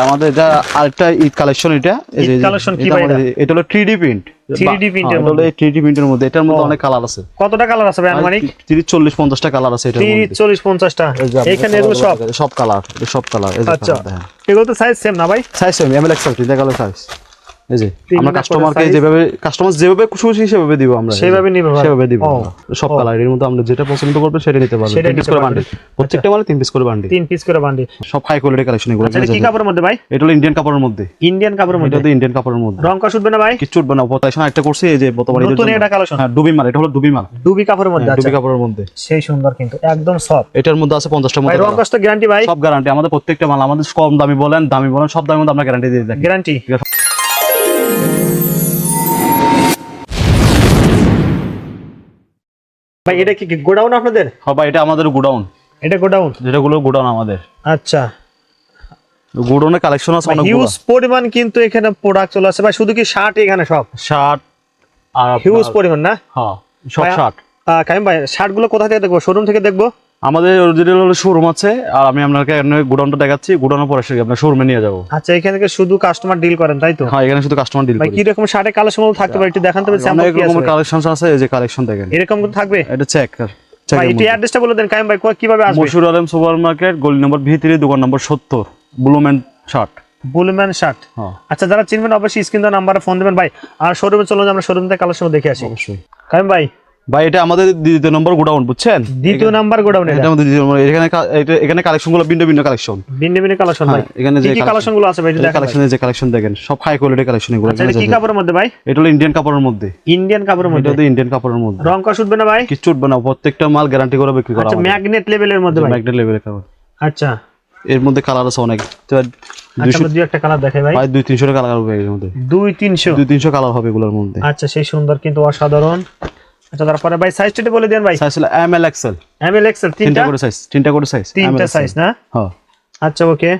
আমাদের এটা আরেকটা ঈদ কালেকশন এটা যে- কি এটা ভাই থ্রি এটা? হলো 3D প্রিন্ট 3D print মধ্যে? 3D প্রিন্টের মধ্যে। এটার মধ্যে অনেক কালার আছে। কতটা কালার আছে ভাই আনুমানিক? 30 40 50টা কালার আছে এটার মধ্যে। যে এখানে এগুলো সব? সব কালার সব কালার আচ্ছা এগুলো তো সাইজ সেম না ভাই? Size same M L XL তিনটা কালার সাইজ এই যে আমরা কাস্টমারকে যেভাবে কাস্টমার যেভাবে খুশি সেভাবে দিব আমরা। সেভাবে নিবে। সেভাবে দিব। সব ও। কালারের মধ্যে আমরা যেটা পছন্দ করবেন সেটা নিতে পারবেন সেটা তিন পিস করে। বান্ডিল প্রত্যেকটা মানে তিন পিস করে বান্ডিল তিন পিস করে বান্ডি সব হাই কোয়ালিটি কালেকশন এগুলো। আচ্ছা এটা কি কাপড়ের মধ্যে ভাই? এটা হলো ইন্ডিয়ান কাপড়ের মধ্যে। ইন্ডিয়ান কাপড়ের এটা মধ্যে তো ইন্ডিয়ান কাপড়ের মধ্যে। রং উঠবে না ভাই? উঠবে না। পতাইশন একটা করছি এই যে নতুন এটা কালেকশন হ্যাঁ ডুবি মাল এটা হলো ডুবি মাল। ডুবি কাপড়ের মধ্যে হ্যাঁ, আচ্ছা। ডুবি কাপড়ের মধ্যে। সেই সুন্দর কিন্তু একদম সফট এটার মধ্যে আছে পঞ্চাশটা ভাই মতো রং কষ্ট গ্যারান্টি ভাই। সব গ্যারান্টি আমাদের প্রত্যেকটা মাল আমাদের কম দামি বলেন দামি বলেন সব দামের মধ্যে আমরা গ্যারান্টি দিয়ে থাকি। গ্যারান্টি ভাই এটা কি গোডাউন আপনাদের? হ্যাঁ ভাই, এটা আমাদের গোডাউন। এটা গোডাউন? যেটাগুলো গোডাউন আমাদের। আচ্ছা। গোডাউনের কালেকশন আছে অনেক হিউজ পরিমাণ কিন্তু এখানে প্রোডাক্ট চলে আসে ভাই শুধু কি শার্ট এখানে সব? শার্ট আর হিউজ পরিমাণ না? হ্যাঁ সব শার্ট কাইম ভাই শার্টগুলো কোথা থেকে দেখব? শোরুম থেকে দেখব? আমাদের অরিজিনাল হলো শোরুম আছে আর আমি আপনাকে গোডাউনটা দেখাচ্ছি গোডাউনের পরে সেটা আপনার শোরুমে নিয়ে যাব। আচ্ছা এখানে শুধু কাস্টমার ডিল করেন তাই তো? হ্যাঁ এখানে শুধু কাস্টমার ডিল কি রকম শার্টের কালেকশন থাকতে পারে একটু দেখান স্যাম্পল অনেক রকমের কালেকশন আছে এই যে কালেকশন দেখেন। এরকম থাকবে? এটা চেক ভাই একটু অ্যাড্রেসটা বলে দেন কাইম ভাই কীভাবে আসবে? মশুর আলম সুপার মার্কেট গলি নম্বর ভিতরে দোকান নম্বর সত্তর ব্লুম্যান শার্ট বুলম্যান শার্ট আচ্ছা যারা চিনবেন অবশ্যই স্ক্রিন নাম্বারে ফোন দেবেন ভাই। আর শোরুমে চলুন আমরা শোরুম থেকে কালেকশন দেখে আসি। অবশ্যই। কাইম ভাই ভাই এটা আমাদের দ্বিতীয় নম্বর গোডাউন বুঝছেন? দ্বিতীয় নাম্বার গোডাউন এটা এটা। আমাদের দ্বিতীয় নম্বর। এখানে এটা- এখানে কালেকশনগুলো ভিন্ন ভিন্ন কালেকশন ভিন্ন ভিন্ন কালেকশন ভাই। এখানে যে কালেকশনগুলো আছে ভাই ভাই। কালেকশনের যে কালেকশন দেখেন সব হাই কোয়ালিটি কালেকশন এগুলো আচ্ছা কি কাপড়ের মধ্যে ভাই? এটা হলো ইন্ডিয়ান কাপড়ের মধ্যে। ইন্ডিয়ান কাপড়ের মধ্যে? তো ইন্ডিয়ান কাপড়ের মধ্যে। রং কষ উঠবে না ভাই? কিচ্ছু উঠবে না প্রত্যেকটা মাল গ্যারান্টি করে বিক্রি করা আচ্ছা ম্যাগনেট লেভেলের মধ্যে ভাই? ম্যাগনেট লেভেলের কাপড়। আচ্ছা। এর মধ্যে কালার আছে অনেক। তো আচ্ছা দুই একটা কালার দেখাই ভাই। দুই তিনশো কালার হবে এর মধ্যে। দুই তিনশো? দুই তিনশো কালার হবে এগুলোর মধ্যে। আচ্ছা সেই সুন্দর কিন্তু অসাধারণ। আচ্ছা তারপরে ভাই সাইজটা বলে দেন ভাই। সাইজ হলো M L XL M L XL তিনটা? তিনটা করে সাইজ তিনটা করে সাইজ তিনটা সাইজ না? হ্যাঁ আচ্ছা ওকে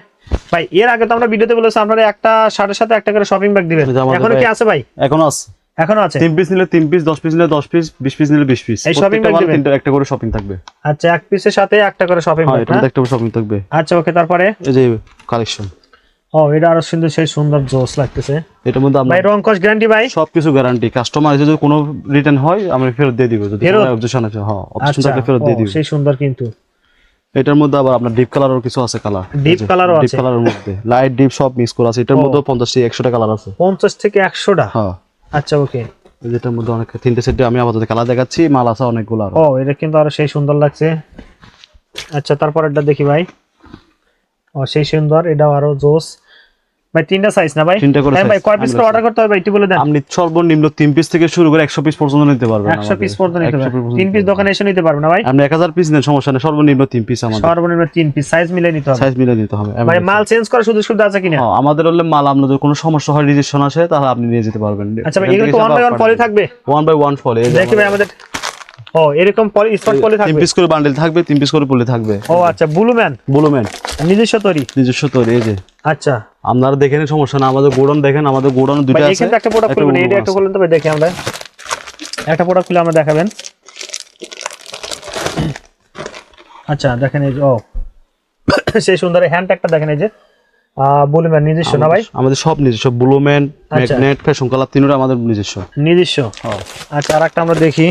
ভাই এর আগে তো আমরা ভিডিওতে বলেছি আপনারা একটা শার্টের সাথে একটা করে শপিং ব্যাগ দিবেন। এখনও কি আছে ভাই? এখনও আছে। এখনও আছে? তিন পিস নিলে তিন পিস দশ পিস নিলে দশ পিস বিশ পিস নিলে বিশ পিস এই shopping bag দিবেন? তিনটা একটা করে শপিং থাকবে। আচ্ছা এক পিসের সাথে একটা করে শপিং ব্যাগ এটা একটা করে শপিং থাকবে। আচ্ছা ওকে তারপরে? এই যে কালেকশন ও এটা আরও সুন্দর সেই সুন্দর জোস লাগতেছে। এটার মধ্যে ভাই রং কস গ্যারান্টি ভাই? সবকিছু গ্যারান্টি কাস্টমার যদি কোনো রিটার্ন হয় আমরা ফেরত দিয়ে দিব। যদি ফেরত? অবজেকশন আছে হ্যাঁ আচ্ছা থাকলে ফেরত দিয়ে দিব। সেই সুন্দর কিন্তু। এটার মধ্যে আবার আপনার ডিপ কালারও কিছু আছে কালার ডিপ কালারও ডিপ আছে। কালারের মধ্যে। লাইট ডিপ সব মিক্স করা আছে। এটার মধ্যে পঞ্চাশটি একশোটা কালার আছে। পঞ্চাশ থেকে একশোটা? হ্যাঁ। আচ্ছা ওকে যেটার মধ্যে অনেক তিনটে সেটে আমি আপাতত কালার দেখাচ্ছি। মাল আছে অনেকগুলো আরও। ও এটা কিন্তু আরও সেই সুন্দর লাগছে। আচ্ছা তারপর এটা দেখি ভাই। ও সেই সুন্দর এটাও আরও জোস। ভাই তিনটা সাইজ না ভাই? তিনটা করে হ্যাঁ ভাই কয় পিস আমরা অর্ডার করতে হবে ভাই? একটু বলে দেন। আপনি সর্বনিম্ন তিন পিস থেকে শুরু করে একশো পিস পর্যন্ত নিতে পারবেন একশো আমাদের। পিস পর্যন্ত নিতে পারবেন। পর্যন্ত তিন পিস দোকানে এসে নিতে পারবেন না ভাই? আপনি এক হাজার পিস নেন সমস্যা নেই সর্বনিম্ন তিন পিস আমাদের। সর্বনিম্ন তিন পিস সাইজ মিলে নিতে হবে। সাইজ মিলে নিতে হবে ভাই মাল চেঞ্জ করার সুযোগ সুবিধা আছে কিনা? আমাদের হলে মাল আপনার যদি কোনো সমস্যা হয় রিজেকশন আসে তাহলে আপনি নিয়ে যেতে পারবেন। আচ্ছা ভাই এগুলো তো ওয়ান বাই ওয়ান পলি থাকবে? ওয়ান বাই ওয়ান ফলে দেখি ভাই আমাদের ও এরকম পলি স্পট পলি থাকবে? পিস করে বান্ডেল থাকবে তিন পিস করে পলি থাকবে। ও আচ্ছা ব্লু ম্যান বলুমেন নিজস্ব তৈরি? নিজস্ব তৈরি এই যে। আচ্ছা। আপনারা দেখেন সমস্যা না। আমাদের গোডাউন দেখেন আমাদের গোডাউন দুটো আছে। একটা প্রোডাক্ট খুলবেন এইটা একটা খুলবেন তো ভাই দেখি আমরা। একটা প্রোডাক্ট খুলে আমরা দেখাবেন। আচ্ছা দেখেন এই যে ও। সেই সুন্দর হ্যান্ড একটা দেখেন এই যে। বলিম্যান নিজস্ব না ভাই? আমাদের সব নিজস্ব। ব্লুম্যান। ম্যাগনেট ফ্যাশন কালার তিনটা আমাদের নিজস্ব। নিজস্ব। আচ্ছা আর একটা আমরা দেখি।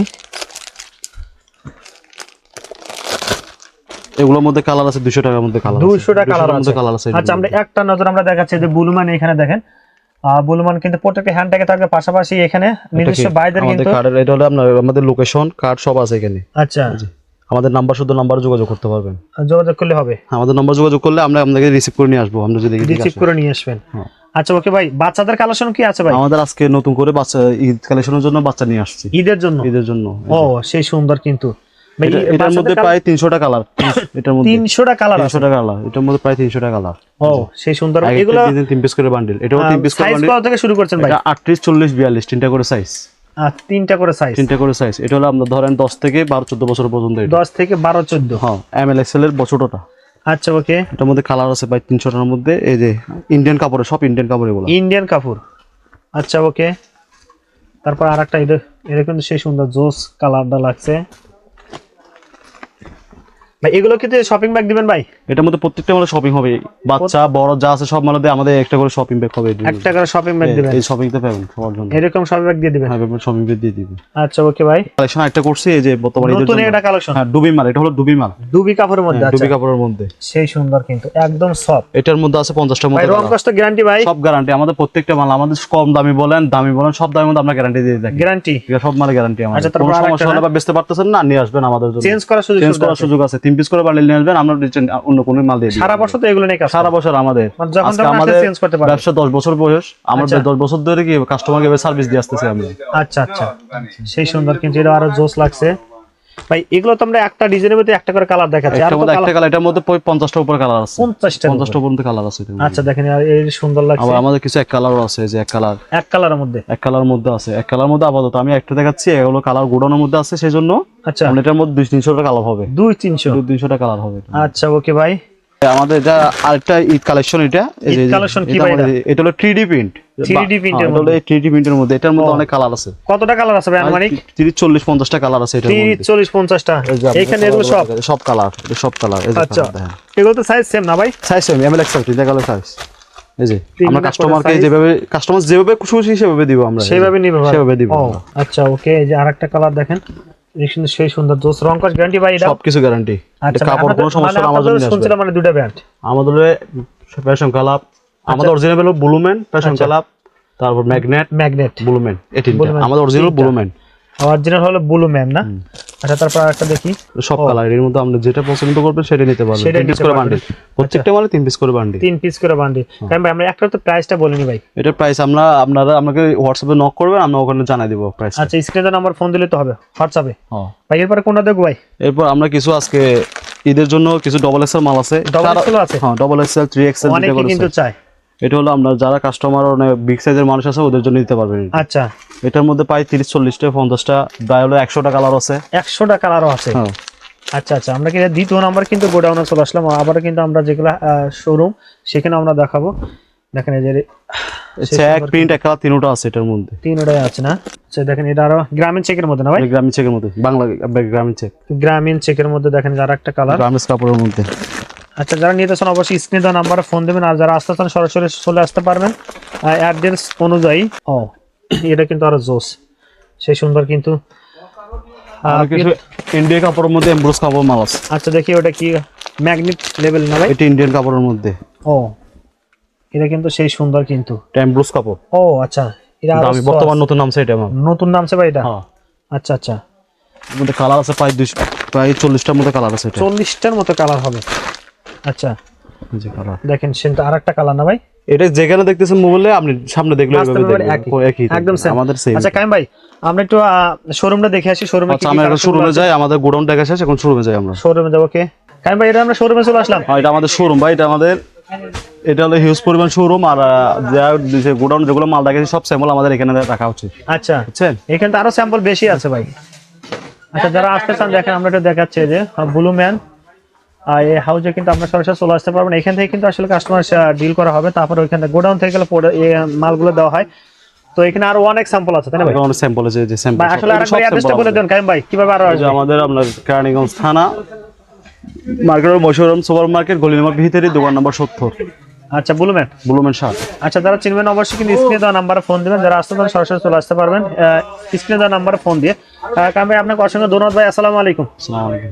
এগুলোর মধ্যে কালার আছে দুশো টাকার মধ্যে কালার দুইশো টাকা কালার আছে মধ্যে কালার আছে আচ্ছা আমরা একটা নজর আমরা দেখাচ্ছি যে বুলুমান এখানে দেখেন। বুলুমান কিন্তু প্রত্যেকটা হ্যান্ড ট্যাগে থাকবে পাশাপাশি এখানে নিজস্ব বাইদের আমাদের কিন্তু কার্ডের এটা হলো আপনার আমাদের লোকেশন কার্ড সব আছে এখানে। আচ্ছা। আমাদের নাম্বার শুধু নাম্বার যোগাযোগ করতে পারবেন। যোগাযোগ করলে হবে। আমাদের নাম্বার যোগাযোগ করলে আমরা আপনাকে রিসিভ করে নিয়ে আসব আমরা যদি রিসিভ করে নিয়ে আসবেন। হ্যাঁ। আচ্ছা ওকে ভাই বাচ্চাদের কালেকশন কি আছে ভাই? আমাদের আজকে নতুন করে বাচ্চা ঈদ কালেকশনের জন্য বাচ্চা নিয়ে আসছি। ঈদের জন্য? ঈদের জন্য। ও সেই সুন্দর কিন্তু। এটার মধ্যে প্রায় তিনশোটা কালার এটার মধ্যে। তিনশোটা কালার তিনশোটা কালার এটার মধ্যে প্রায় তিনশোটা কালার ও সেই সুন্দর এগুলো তিন পিস করে বান্ডিল এটাও তিন পিস করে বান্ডিল থেকে শুরু করছেন ভাই? আটত্রিশ চল্লিশ বিয়াল্লিশ তিনটা করে সাইজ তিনটা করে সাইজ তিনটা করে সাইজ এটা হলো ধরেন দশ থেকে বারো চোদ্দ বছর পর্যন্ত দশ থেকে বারো চোদ্দ। হ্যাঁ এম এল এক্সেল এর ছোটটা আচ্ছা ওকে। এটার মধ্যে কালার আছে প্রায় তিনশোটার মধ্যে এই যে ইন্ডিয়ান কাপড়ে সব ইন্ডিয়ান কাপড় এগুলো ইন্ডিয়ান কাপড়। আচ্ছা ওকে। তারপর আর একটা এটা এটা কিন্তু সেই সুন্দর জোস কালারটা লাগছে। ভাই এগুলো কিন্তু শপিং ব্যাগ দিবেন ভাই? এটার মধ্যে প্রত্যেকটা মালে শপিং হবে। বাচ্চা বড় যা আছে সব মালে আমাদের একটা করে শপিং ব্যাগ হবে একটা করে শপিং ব্যাগ দিবেন। এই শপিংতে পাবেন সবার জন্য। এরকম শপিং ব্যাগ দিয়ে দিবেন? হ্যাঁ শপিং ব্যাগ দিয়ে আচ্ছা ওকে ভাই কালেকশন একটা করছি এই যে বর্তমানে নতুন একটা কালেকশন হ্যাঁ ডুবি মাল এটা হলো ডুবি মাল। দুবি কাপড়ের মধ্যে হ্যাঁ, আচ্ছা। ডুবি কাপড়ের মধ্যে। সেই সুন্দর কিন্তু একদম সফট এটার মধ্যে আছে পঞ্চাশটার ভাই রং কষ্ট গ্যারান্টি ভাই। সব গ্যারান্টি আমাদের প্রত্যেকটা মাল আমাদের কম দামি বলেন দামি বলেন সব দামের মধ্যে আমরা গ্যারান্টি দিয়ে থাকি। গ্যারান্টি সব মালে গ্যারান্টি আমাদের। আচ্ছা, কোনো সমস্যা হলে বা বেচতে পারতেছেন না নিয়ে আসবেন আমাদের জন্য। চেঞ্জ করার সুযোগ আছে। আছে পিস করে বান্ডিল নিয়ে আসবেন আমরা অন্য কোনো মাল দিয়ে সারা বছর তো এগুলো নেই কাজ সারা বছর আমাদের। মানে আমাদের চেঞ্জ করতে পারবে। ব্যবসা দশ বছর বয়স আমরা আচ্ছা। দশ বছর ধরে কি কাস্টমারকে সার্ভিস দিয়ে আসতেছি আমরা। আচ্ছা আচ্ছা। সেই সুন্দর কিন্তু এটা আরও জোস লাগছে। ভাই এগুলো তো আমরা একটা ডিজাইনের মধ্যে একটা করে কালার দেখাচ্ছি। আর একটা কালার এটার মধ্যে 50 টা উপর কালার আছে। পঞ্চাশটা পঞ্চাশটা পর্যন্ত কালার আছে আচ্ছা দেখেন আর এই সুন্দর লাগছে। আবার আমাদের কিছু এক কালারও আছে যে এক কালার এক কালারের মধ্যে। এক কালার মধ্যে আছে। এক কালার মধ্যে আপাতত আমি একটা দেখাচ্ছি এগুলো কালার গোডানোর মধ্যে আছে সেজন্য আচ্ছা। এটার মধ্যে দুই তিনশো টা কালার হবে। দুই তিনশো। দুই তিনশোটা কালার হবে আচ্ছা ওকে ভাই। আমাদের এটা আরেকটা ঈদ কালেকশন এটা। যে- যে- কি এটা ভাই আমাদের- এটা? হলো 3D প্রিন্ট 3D print এর 3D প্রিন্টের মধ্যে। এটার মধ্যে অনেক কালার আছে। কতটা কালার আছে ভাই আনুমানিক? 30 40 50টা কালার আছে এটার মধ্যে। চল্লিশ পঞ্চাশটা। এই যে এগুলো সব? সব কালার এটা সব কালার এই আচ্ছা। এগুলো তো সাইজ সেম না ভাই? Size same M L XL তিনটা কালার সাইজ এই যে আমরা কাস্টমারকে যেভাবে কাস্টমার যেভাবে খুশি সেভাবে দিব আমরা। নিবে সেভাবে দিব ও আচ্ছা ওকে এই যে আরেকটা কালার দেখেন। সুন্দর সেই সুন্দর দোস রং গ্যারান্টি ভাই এটা? সবকিছু গ্যারান্টি আচ্ছা কাপড় কোনো সমস্যা মানে না, জন্য শুনছিলাম মানে দুটো ব্যান্ড আমাদের ফ্যাশন কালাপ আমাদের অরিজিনাল হলো ব্লুম্যান ফ্যাশন আচ্ছা। কালাপ তারপর ম্যাগনেট ম্যাগনেট ব্লুম্যান এই আমাদের অরিজিনাল তিনটা। ব্লুম্যান অরিজিনাল হলো ব্লু ম্যাম না আচ্ছা তারপর আরেকটা দেখি। সব কালারের মধ্যে আপনি যেটা পছন্দ করবেন সেটা নিতে পারবেন। সেটা পিস করে বান্ডিল প্রত্যেকটা মালে তিন পিস করে বান্ডিল তিন পিস করে বান্ডি কারণ ভাই আমরা একটা তো প্রাইসটা বলিনি ভাই। এটা প্রাইস আমরা আপনারা আমাকে হোয়াটসঅ্যাপে নক করবেন আমরা ওখানে জানাই দিব প্রাইস আচ্ছা স্ক্রিনে নাম্বার ফোন দিলে তো হবে হোয়াটসঅ্যাপে ভাই এরপরে কোনটা দেখব ভাই? এরপর আমরা কিছু আজকে ঈদের জন্য কিছু ডবল এক্সেল মাল আছে। সারা- XL আছে? হ্যাঁ ডবল এক্সেল থ্রি এক্সেল অনেকে কিন্তু চায়। এটা হলো আমরা যারা কাস্টমার বিগ সাইজের মানুষ আছে ওদের জন্য নিতে পারবেন আচ্ছা। এটার মধ্যে প্রায় তিরিশ চল্লিশটা পঞ্চাশটা প্রায় হলো একশোটা কালার আছে। একশোটা কালারও আছে? হ্যাঁ। আচ্ছা আচ্ছা আমরা কিন্তু দ্বিতীয় নাম্বার কিন্তু গোডাউনে চলে আসলাম। আবার কিন্তু আমরা যেগুলো শোরুম সেখানে আমরা দেখাবো। দেখেন এই যে চেক প্রিন্ট এক কালার তিনটা আছে এটার মধ্যে। তিনটাই আছে না? আচ্ছা দেখেন এটা আরও গ্রামীণ চেকের মধ্যে না ভাই? গ্রামীণ চেকের মধ্যে বাংলা গ্রামীণ চেক গ্রামীণ চেকের মধ্যে দেখেন যার একটা কালার গ্রামীণ কাপড়ের মধ্যে। আচ্ছা যারা নিতে চান অবশ্যই স্ক্রিনে দেওয়া নাম্বারে ফোন দেবেন আর যারা আসতে চান সরাসরি চলে আসতে পারবেন। অ্যাড্রেস অনুযায়ী ও এটা কিন্তু আরও জোস। সেই সুন্দর কিন্তু ইন্ডিয়ান কাপড়ের মধ্যে এমব্রোস কাপড় মাল আছে। আচ্ছা দেখি ওটা কি ম্যাগনেট লেভেল না ভাই? এটা ইন্ডিয়ান কাপড়ের মধ্যে। ও এটা কিন্তু সেই সুন্দর কিন্তু। এমব্রোস কাপড়। ও আচ্ছা এটা দামি বর্তমান নতুন নামছে এটা নতুন নামছে ভাই এটা? হ্যাঁ। আচ্ছা আচ্ছা। মধ্যে কালার আছে প্রায় দুইশো প্রায় চল্লিশটার মধ্যে কালার আছে চল্লিশটার মতো কালার হবে। আচ্ছা। যে কালার দেখেন সেটা আর একটা কালার না ভাই? এটা যেখানে দেখতেছেন মোবাইলে আপনি সামনে দেখলে। একই। একদম। আমাদের সেম আচ্ছা কাইম ভাই আমরা একটু শোরুমটা দেখে আসি শোরুমে আচ্ছা আমরা এখন শোরুমে যাই আমাদের গোডাউন দেখা শেষ এখন শোরুমে যাই আমরা। শোরুমে যাব ওকে কাইম ভাই এটা আমরা শোরুমে চলে আসলাম। হ্যাঁ এটা আমাদের শোরুম ভাই এটা আমাদের এটা হলো হিউজ পরিমাণ শোরুম আর যে গোডাউন যেগুলো মাল দেখেছি সব স্যাম্পল আমাদের এখানে রাখা উচিত আচ্ছা। বুঝছেন? এখানে তো আরও স্যাম্পল বেশি আছে ভাই। আচ্ছা যারা আসতে চান দেখেন আমরা একটু দেখাচ্ছি যে ব্লু ম্যান এই হাউজে কিন্তু আমরা সরাসরি চলে আসতে পারবেন এখান থেকে কিন্তু আসলে কাস্টমার ডিল করা হবে। তারপর ওইখানে গোডাউন থেকে গেলে মালগুলো দেওয়া হয়। তো এখানে আরও অনেক স্যাম্পল আছে তাই না ভাই? অনেক স্যাম্পল আছে যে স্যাম্পল ভাই আসলে আরেকবার অ্যাড্রেসটা বলে দেন কাইম ভাই কীভাবে আরও আসবে? আমাদের আপনার কেরানীগঞ্জ থানা মার্কেটের মশোরম সুপার মার্কেট গলি নম্বর ভিতরে দোকান নম্বর সত্তর। আচ্ছা ব্লু ম্যান বুলুমেন শাহ আচ্ছা যারা চিনবেন অবশ্যই কিন্তু স্ক্রিনে দেওয়া নাম্বারে ফোন দিবেন। যারা আসতে চান সরাসরি চলে আসতে পারবেন। স্ক্রিনে দেওয়া নাম্বারে ফোন দিয়ে। কাম ভাই আপনাকে অসংখ্য ধন্যবাদ ভাই। আসসালামু আলাইকুম। আসসালামু আলাইকুম।